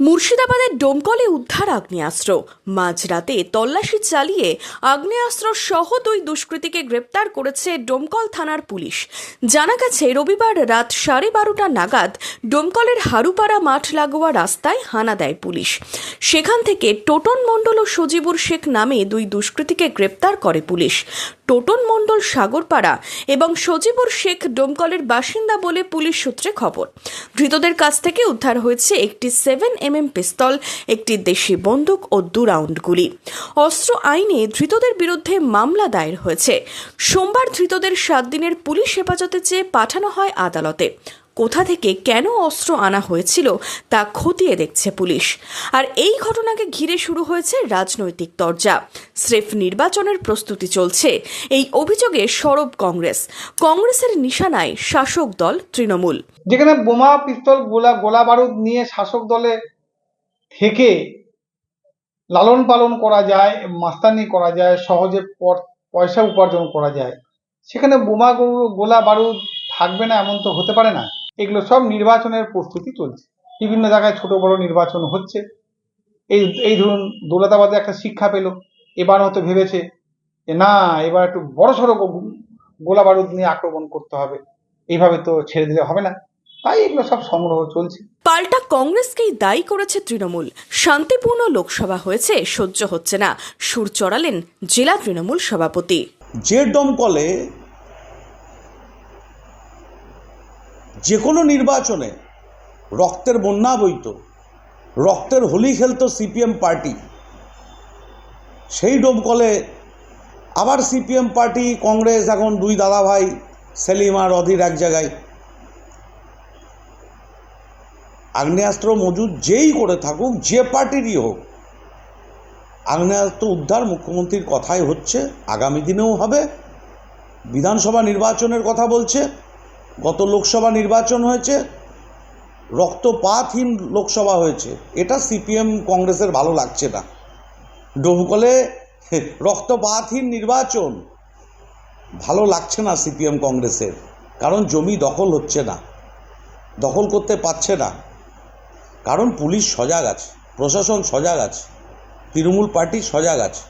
মুর্শিদাবাদের ডোমকলে উদ্ধার আগ্নেয়াস্ত্র। মাঝরাতে তল্লাশি চালিয়ে আগ্নেয়াস্ত্র সহ দুই দুষ্কৃতীকে গ্রেপ্তার করেছে ডোমকল থানার পুলিশ। জানা গেছে, রবিবার রাত সাড়ে বারোটা নাগাদ ডোমকলের হারুপাড়া মাঠ লাগোয়া রাস্তায় হানা দেয় পুলিশ। সেখান থেকে টোটন মণ্ডল ও সজিবুর শেখ নামে দুই দুষ্কৃতীকে গ্রেপ্তার করে পুলিশ। টোটন মণ্ডল সাগরপাড়া এবং সজিবুর শেখ ডোমকলের বাসিন্দা বলে পুলিশ সূত্রে খবর। ধৃতদের কাছ থেকে উদ্ধার হয়েছে একটি সেভেন এমএম পিস্তল, একটি দেশি বন্দুক ও দু রাউন্ড গুলি। অস্ত্র আইনে ধৃতদের বিরুদ্ধে মামলা দায়ের হয়েছে। সোমবার ধৃতদের সাত দিনের পুলিশ হেফাজতে চেয়ে পাঠানো হয় আদালতে। কোথা থেকে কেন অস্ত্র আনা হয়েছিল তা খতিয়ে দেখছে পুলিশ। আর এই ঘটনাকে ঘিরে শুরু হয়েছে রাজনৈতিক তরজা। স্রেফ নির্বাচনের প্রস্তুতি চলছে। এই অভিযোগে সরব কংগ্রেস। কংগ্রেসের নিশানায় শাসক দল তৃণমূল। যেখানে বোমা, পিস্তল, গোলা গোলা বারুদ নিয়ে শাসক দলে থেকে লালন পালন করা যায়, মাস্তানি করা যায়, সহজে পয়সা উপার্জন করা যায়। সেখানে বোমা গোলা বারুদ থাকবে না এমন তো হতে পারে না। এগুলো সব নির্বাচনের প্রস্তুতি চলছে। বিভিন্ন জায়গায় ছোট বড় নির্বাচন হচ্ছে। এই এই ধরুন দৌলতাবাদে একটা শিক্ষা পেল। এবার হয়তো ভেবেছে যে না, এবার একটু বড় সড়ো গোলা বারুদ নিয়ে আক্রমণ করতে হবে। এইভাবে তো ছেড়ে দিলে হবে না। তাই এগুলো সব সংগ্রহ চলছে। পাল্টা কংগ্রেসকেই দায়ী করেছে তৃণমূল। শান্তিপূর্ণ লোকসভা হয়েছে সহ্য হচ্ছে না। সুর চড়ালেন জেলা তৃণমূল সভাপতি। যে দমকলে যে কোনো নির্বাচনে রক্তের বন্যা বইত রক্তের হোলি খেলতো সিপিএম পার্টি সেই ডোমকলে আবার সিপিএম পার্টি কংগ্রেস এখন দুই দাদা ভাই সেলিম আর অধীর এক জায়গায় আগ্নেয়াস্ত্র মজুদ যেই করে থাকুক, যে পার্টিরই হোক, আগ্নেয়াস্ত্র উদ্ধার মুখ্যমন্ত্রীর কথাই হচ্ছে, আগামী দিনেও হবে। বিধানসভা নির্বাচনের কথা বলছে, গত লোকসভা নির্বাচন হয়েছে, রক্তপাতহীন লোকসভা হয়েছে। এটা সিপিএম কংগ্রেসের ভালো লাগছে না। ডোমকলে রক্তপাতহীন নির্বাচন, ভালো লাগছে না সিপিএম কংগ্রেসের, কারণ জমি দখল হচ্ছে না, দখল করতে পারছে না। কারণ পুলিশ সজাগ আছে প্রশাসন সজাগ আছে তৃণমূল পার্টি সজাগ আছে।